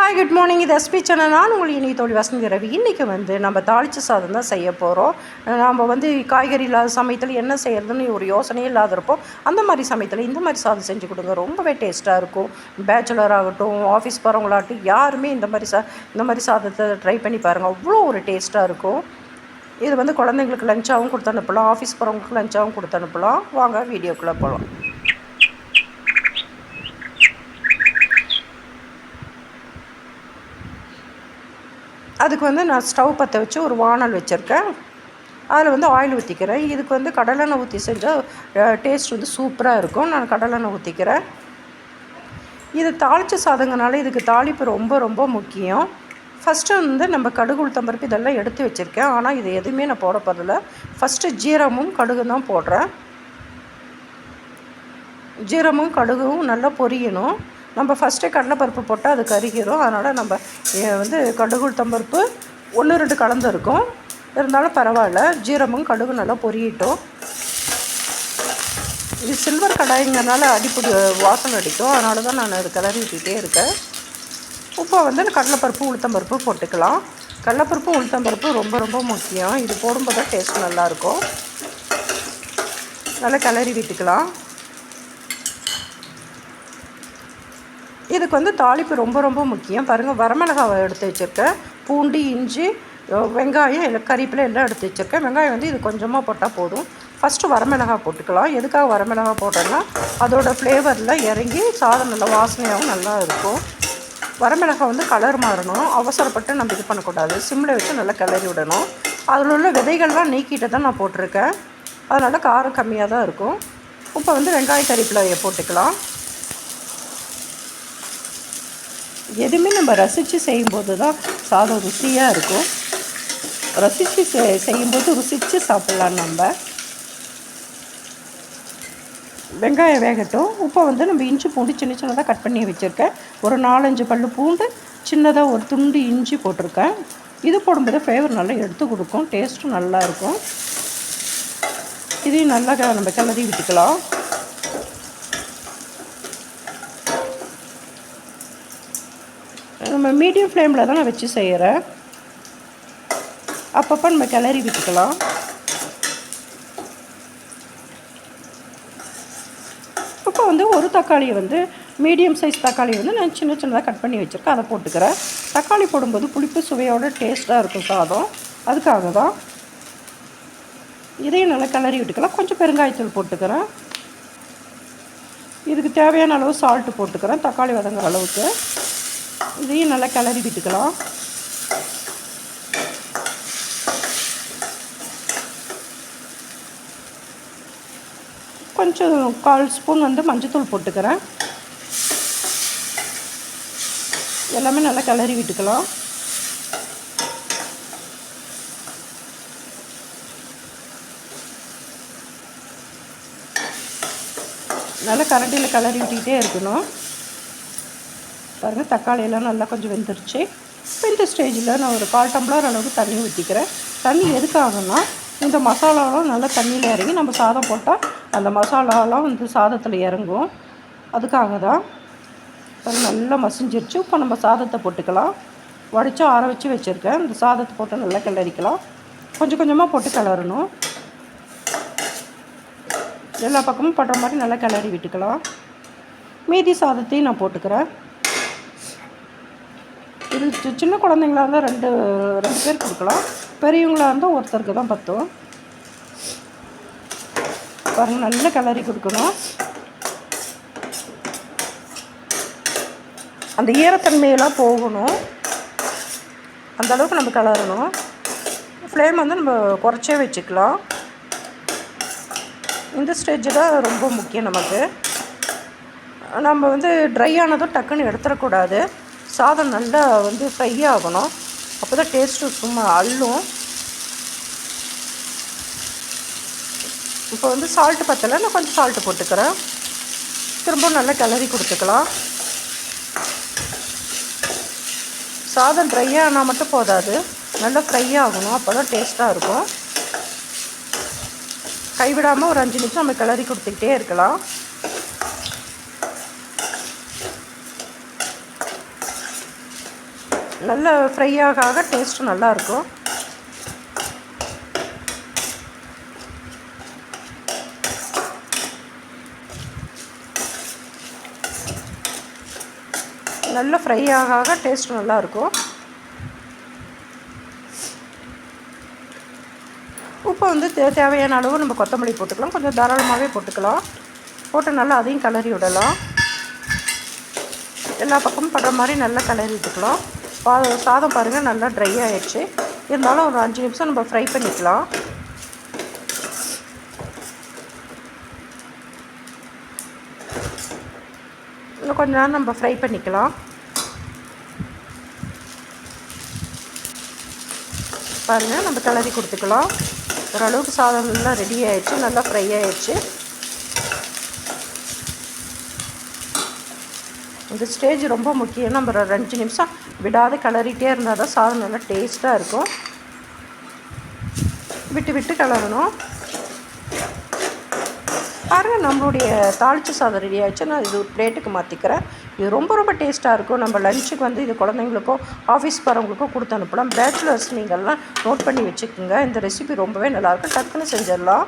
Hi good morning இது SP channel நான் உங்களுக்கு இன்றைக்கி தோழி வசந்தி ரவி. இன்றைக்கி வந்து நம்ம தாளிச்ச சாதம் தான் செய்ய போகிறோம் நம்ம வந்து காய்கறி இல்லாத சமயத்தில் என்ன செய்யறதுன்னு ஒரு யோசனையே இல்லாத இருப்போம். அந்த மாதிரி சமயத்தில் இந்த மாதிரி சாதம் செஞ்சு கொடுங்க. ரொம்பவே டேஸ்ட்டாக இருக்கும். பேச்சுலர் ஆகட்டும் ஆஃபீஸ் போகிறவங்களாகட்டும் யாருமே இந்த மாதிரி சா இந்த மாதிரி சாதத்தை ட்ரை பண்ணி பாருங்கள் அவ்வளோ ஒரு டேஸ்ட்டாக இருக்கும். இது வந்து குழந்தைங்களுக்கு லஞ்சாகவும் கொடுத்து அனுப்பலாம். ஆஃபீஸ் போகிறவங்களுக்கு லஞ்சாகவும் கொடுத்து அனுப்பலாம். வாங்க வீடியோக்குள்ளே போகலாம் அதுக்கு வந்து நான் ஸ்டவ் பற்ற வச்சு ஒரு வானல் வச்சுருக்கேன். அதில் வந்து ஆயில் ஊற்றிக்கிறேன் இதுக்கு வந்து கடலெண்ணெய் ஊற்றி செஞ்சால் டேஸ்ட் வந்து சூப்பராக இருக்கும். நான் கடலெண்ணெய் ஊற்றிக்கிறேன் இது தாளித்த சாதங்கனால இதுக்கு தாளிப்பு ரொம்ப ரொம்ப முக்கியம். ஃபஸ்ட்டு வந்து நம்ம கடுகு உளுத்தம்பருப்பு இதெல்லாம் எடுத்து வச்சுருக்கேன். ஆனால் இது எதுவுமே நான் போட போகிறதில்ல ஃபஸ்ட்டு ஜீரமும் கடுகும் தான் போடுறேன். ஜீரமும் கடுகும் நல்லா பொரியணும். நம்ம ஃபஸ்ட்டே கடலைப்பருப்பு போட்டால் அது கருகிரும். அதனால் நம்ம வந்து கடுகு உளுத்தம்பருப்பு ஒன்று ரெண்டு கலந்துருக்கும் இருந்தாலும் பரவாயில்ல. ஜீரமும் கடுகு நல்லா பொரியட்டும். இது சில்வர் கடாய்ங்கிறனால அடிப்படி வாசனை அடிக்கும். அதனால தான் நான் அது கிளறி விட்டுட்டே இருக்கேன். உப்பை வந்து கடலைப்பருப்பு உளுத்தம்பருப்பு போட்டுக்கலாம். கடலைப்பருப்பு உளுத்தம்பருப்பு ரொம்ப ரொம்ப முக்கியம். இது போடும்போது தான் டேஸ்ட் நல்லாயிருக்கும் நல்லா கிளறி விட்டுக்கலாம். இதுக்கு வந்து தாளிப்பு ரொம்ப ரொம்ப முக்கியம். பாருங்கள் வரமிளகாவை எடுத்து வச்சுருக்கேன் பூண்டு இஞ்சி வெங்காயம் இல்லை கறிப்பில் எல்லாம் எடுத்து வச்சுருக்கேன் வெங்காயம் வந்து இது கொஞ்சமாக போட்டால் போதும். ஃபஸ்ட்டு வரமிளகாய் போட்டுக்கலாம். எதுக்காக வரமிளகாய் போட்டோன்னா அதோடய ஃப்ளேவரில் இறங்கி சாதம் நல்லா வாசனையாகவும் நல்லா இருக்கும். வரமிளகாய் வந்து கலர் மாறணும். அவசரப்பட்டு நம்ம இது பண்ணக்கூடாது. சிம்மில் வச்சு நல்லா கிளறி விடணும். அதில் உள்ள விதைகள்லாம் நீக்கிட்டு தான் நான் போட்டிருக்கேன். அதனால் காரம் கம்மியாக தான் இருக்கும். இப்போ வந்து வெங்காய கறிப்பிலையை போட்டுக்கலாம். எதுவுமே நம்ம ரசித்து செய்யும்போது தான் சாதம் ருசியாக இருக்கும். ரசித்து செ செய்யும்போது ருசித்து சாப்பிட்லாம் நம்ம. வெங்காயம் வேகட்டும். உப்பை வந்து நம்ம இஞ்சி பூண்டு சின்ன சின்னதாக கட் பண்ணி வச்சுருக்கேன். ஒரு நாலஞ்சு பல் பூண்டு சின்னதாக ஒரு துண்டு இஞ்சி போட்டிருக்கேன். இது போடும்போது ஃப்ளேவர் நல்லா எடுத்து கொடுக்கும். டேஸ்ட்டும் நல்லா இருக்கும். இதையும் நல்லா க- நம்ம கிளறி விட்டுக்கலாம். நம்ம மீடியம் ஃப்ளேமில் தான் நான் வச்சு செய்கிறேன் அப்பப்போ நம்ம கிளறி விட்டுக்கலாம். இப்போ வந்து ஒரு தக்காளியை வந்து மீடியம் சைஸ் தக்காளி வந்து நான் சின்ன சின்னதாக கட் பண்ணி வச்சுருக்கேன். அதை போட்டுக்கிறேன். தக்காளி போடும்போது புளிப்பு சுவையோட டேஸ்ட்டாக இருக்கும் சாதம். அதுக்காக தான் இதையும் நல்லா கிளறி விட்டுக்கலாம். கொஞ்சம் பெருங்காயத்தூள் போட்டுக்கிறேன். இதுக்கு தேவையான அளவு சால்ட்டு போட்டுக்கிறேன். தக்காளி வதங்குற அளவுக்கு. இதையும் நல்லா கிளறி விட்டுக்கலாம். கொஞ்சம் கால் ஸ்பூன் வந்து மஞ்சத்தூள் போட்டுக்கிறேன். எல்லாமே நல்லா கிளறி விட்டுக்கலாம். நல்லா கரண்டியில் கிளறி விட்டுக்கிட்டே இருக்கணும். பாருங்கள் தக்காளியெல்லாம் நல்லா கொஞ்சம் வெந்துருச்சு. இப்போ இந்த ஸ்டேஜில் நான் ஒரு கால் டம்ளர் அளவுக்கு தண்ணி ஊற்றிக்கிறேன் தண்ணி எதுக்காகனா இந்த மசாலாலாம் நல்லா தண்ணியில் இறங்கி நம்ம சாதம் போட்டால் அந்த மசாலாலாம் வந்து சாதத்தில் இறங்கும். அதுக்காக தான் நல்லா மசிஞ்சிருச்சு. இப்போ நம்ம சாதத்தை போட்டுக்கலாம். வடித்து ஆற வச்சு வச்சுருக்கேன். இந்த சாதத்தை போட்டு நல்லா கிளறிக்கலாம். கொஞ்சம் கொஞ்சமாக போட்டு கிளறணும். எல்லா பக்கமும் படுற மாதிரி நல்லா கிளறி விட்டுக்கலாம். மீதி சாதத்தையும் நான் போட்டுக்கிறேன். சின்ன குழந்தைங்களா இருந்தால் ரெண்டு ரெண்டு பேர் கொடுக்கலாம். பெரியவங்களாக இருந்தால் ஒருத்தருக்கு தான் பத்தும். பாருங்கள் நல்ல கிளறி கொடுக்கணும். அந்த ஈரத்தன்மையெல்லாம் போகணும். அந்த அளவுக்கு நம்ம கிளறணும் ஃப்ளேம் வந்து நம்ம குறைச்சே வச்சுக்கலாம். இந்த ஸ்டேஜ் தான் ரொம்ப முக்கியம் நமக்கு. நம்ம வந்து ட்ரை ஆனதும் டக்குன்னு எடுத்துடக்கூடாது. சாதம் நல்லா வந்து ஃப்ரை ஆகணும். அப்போ தான் டேஸ்ட்டு சும்மா அள்ளும். இப்போ வந்து சால்ட்டு பத்தலை நான் கொஞ்சம் சால்ட்டு போட்டுக்கிறேன். திரும்ப நல்லா கிளறி கொடுத்துக்கலாம். சாதம் ட்ரை ஆனால் மட்டும் போதாது. நல்லா ஃப்ரை ஆகணும். அப்போ தான் டேஸ்ட்டாக இருக்கும். கைவிடாமல் ஒரு அஞ்சு நிமிஷம் நம்ம கிளறி கொடுத்துக்கிட்டே இருக்கலாம். நல்ல ஃப்ரை ஆக ஆக டேஸ்ட்டு நல்லாயிருக்கும் நல்ல ஃப்ரை ஆக ஆக டேஸ்ட் நல்லாயிருக்கும் உப்பு வந்து தே தேவையான அளவு நம்ம கொத்தமல்லி போட்டுக்கலாம். கொஞ்சம் தாராளமாகவே போட்டுக்கலாம். போட்டு நல்லா அதையும் கிளறி விடலாம். எல்லா பக்கமும் படுற மாதிரி நல்லா கிளறி விட்டுக்கலாம். பா சாதம் பாருங்கள் நல்லா ட்ரை ஆகிடுச்சு இருந்தாலும் ஒரு அஞ்சு நிமிஷம் நம்ம ஃப்ரை பண்ணிக்கலாம். இன்னும் கொஞ்ச நேரம் நம்ம ஃப்ரை பண்ணிக்கலாம். பாருங்கள் நம்ம கிளறி கொடுத்துக்கலாம். ஓரளவுக்கு சாதம் நல்லா ரெடி ஆகிடுச்சு நல்லா ஃப்ரை ஆகிடுச்சு இந்த ஸ்டேஜ் ரொம்ப முக்கியம். நம்ம ஒரு ரெண்டு நிமிஷம் விடாது கிளறிட்டே இருந்தால் தான் சாதம் நல்லா டேஸ்ட்டாக இருக்கும். விட்டு விட்டு கிளறணும் பாருங்கள் நம்மளுடைய தாளிச்ச சாதம் ரெடி ஆயிடுச்சு. நான் இது ஒரு பிளேட்டுக்கு மாற்றிக்கிறேன் இது ரொம்ப ரொம்ப டேஸ்ட்டாக இருக்கும். நம்ம லஞ்சுக்கு வந்து இது குழந்தைங்களுக்கோ ஆஃபீஸ் போகிறவங்களுக்கோ கொடுத்து அனுப்பலாம். பேச்சுலர்ஸ் நீங்கள்லாம் நோட் பண்ணி வச்சுக்கோங்க. இந்த ரெசிபி ரொம்பவே நல்லாயிருக்கும் டக்குன்னு செஞ்சிடலாம்.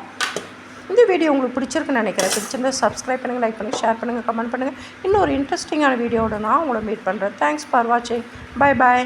இந்த வீடியோ உங்களுக்கு பிடிச்சிருக்குன்னு நினைக்கிறேன். பிடிச்சிருந்தா சப்ஸ்கிரைப் பண்ணுங்கள் லைக் பண்ணுங்கள் ஷேர் பண்ணுங்கள் கமெண்ட் பண்ணுங்கள் இன்னொரு இன்ட்ரெஸ்டிங்கான வீடியோட நான் உங்களை மீட் பண்ணுறேன் தேங்க்ஸ் ஃபார் வாட்சிங் பை பாய்